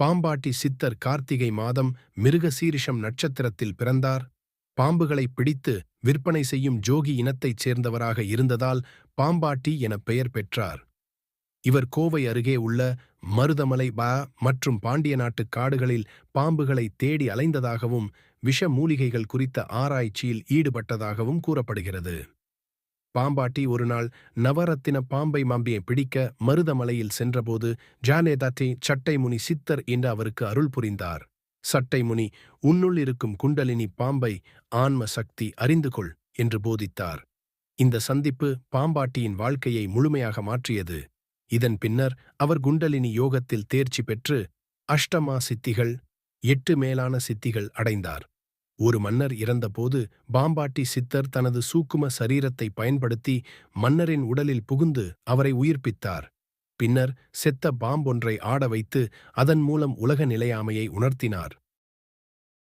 பாம்பாட்டி சித்தர் கார்த்திகை மாதம் மிருகசீரிஷம் நட்சத்திரத்தில் பிறந்தார். பாம்புகளை பிடித்து விற்பனை செய்யும் ஜோகி இனத்தைச் சேர்ந்தவராக இருந்ததால் பாம்பாட்டி என பெயர் பெற்றார். இவர் கோவை அருகே உள்ள மருதமலை பா மற்றும் பாண்டிய நாட்டுக் காடுகளில் பாம்புகளை தேடி அலைந்ததாகவும் விஷ மூலிகைகள் குறித்த ஆராய்ச்சியில் ஈடுபட்டதாகவும் கூறப்படுகிறது. பாம்பாட்டி ஒருநாள் நவரத்தின பாம்பை மாம்பியை பிடிக்க மருதமலையில் சென்றபோது ஜானேதாத்தி சட்டைமுனி சித்தர் என்று அவருக்கு அருள் புரிந்தார். சட்டைமுனி உன்னுள் இருக்கும் குண்டலினி பாம்பை ஆன்ம சக்தி அறிந்து கொள் என்று போதித்தார். இந்த சந்திப்பு பாம்பாட்டியின் வாழ்க்கையை முழுமையாக மாற்றியது. இதன் பின்னர் அவர் குண்டலினி யோகத்தில் தேர்ச்சி பெற்று அஷ்டமா சித்திகள் எட்டு மேலான சித்திகள் அடைந்தார். ஒரு மன்னர் இறந்தபோது பாம்பாட்டி சித்தர் தனது சூக்கும சரீரத்தை பயன்படுத்தி மன்னரின் உடலில் புகுந்து அவரை உயிர்ப்பித்தார். பின்னர் செத்த பாம்பொன்றை ஆட வைத்து அதன் மூலம் உலக நிலையாமையை உணர்த்தினார்.